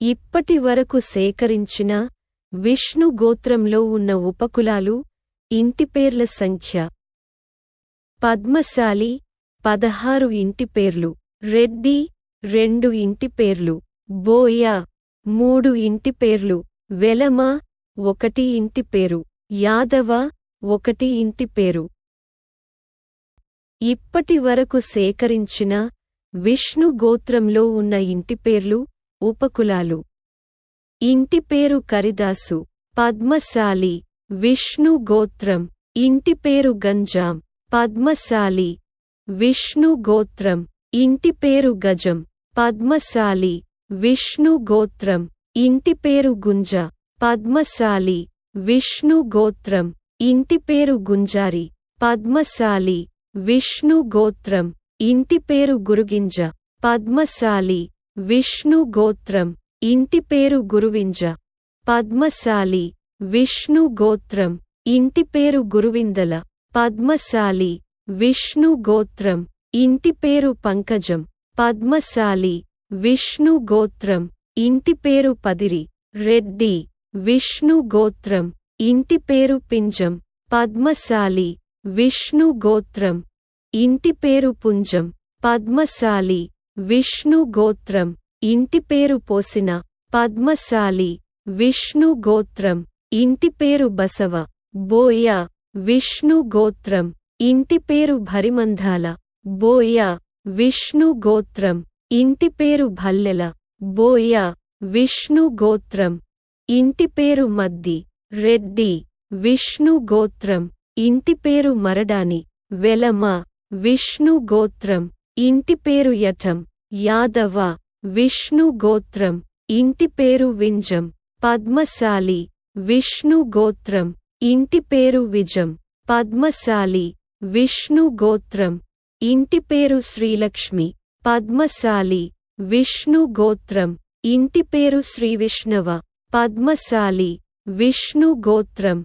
ఇప్పటి వరకు సేకరించిన విష్ణు గోత్రంలో ఉన్న ఉపకులాలు ఇంటిపేర్ల సంఖ్య. పద్మశాలి పదహారు ఇంటిపేర్లు రెడ్డి రెండు ఇంటిపేర్లు బోయ మూడు ఇంటిపేర్లు వెలమ ఒకటి ఇంటిపేరు యాదవ ఒకటి ఇంటిపేరు ఇప్పటి వరకు సేకరించిన విష్ణు గోత్రంలో ఉన్న ఇంటిపేర్లు ఉపకులాలు. ఇంటి పేరు కరిదాసు పద్మశాలి విష్ణు గోత్రం. ఇంటి పేరు గంజాం పద్మశాలి విష్ణు గోత్రం. ఇంటి పేరు గజం పద్మశాలి విష్ణు గోత్రం. ఇంటి పేరు గుంజ పద్మశాలి విష్ణు గోత్రం. ఇంటి పేరు గుంజారి పద్మశాలి విష్ణు గోత్రం. ఇంటి పేరు గురుగింజ పద్మశాలి విష్ణు గోత్రం. ఇంటి పేరు గురువింజ. పద్మశాలి. విష్ణు గోత్రం. ఇంటి పేరు గురువిందల. పద్మశాలి. విష్ణు గోత్రం. ఇంటి పేరు పంకజం. పద్మశాలి. విష్ణు గోత్రం. ఇంటి పేరు పదిరి. రెడ్డి. విష్ణు గోత్రం. ఇంటి పేరు పింజం. పద్మశాలి. విష్ణు గోత్రం. ఇంటి పేరు పుంజం. పద్మశాలి. విష్ణు గోత్రం. ఇంటి పేరు పోసిన పద్మశాలి. విష్ణు గోత్రం. ఇంటి పేరు బసవ. బోయ. విష్ణు గోత్రం. ఇంటి పేరు భరిమంధాల. బోయ. విష్ణు గోత్రం. ఇంటి పేరు భల్లెల. బోయ. విష్ణు గోత్రం. ఇంటి పేరు మద్ది. రెడ్డి. విష్ణు గోత్రం. ఇంటి పేరు మరడాని. వెలమ. విష్ణు గోత్రం. ఇంటి పేరు యఠం యాదవ విష్ణు గోత్రం ఇంటి పేరు వింజం పద్మశాలి విష్ణు గోత్రం ఇంటి పేరు విజం పద్మశాలి విష్ణు గోత్రం ఇంటి పేరు శ్రీలక్ష్మి పద్మశాలి విష్ణు గోత్రం ఇంటి పేరు శ్రీవిష్ణవ పద్మశాలి విష్ణు గోత్రం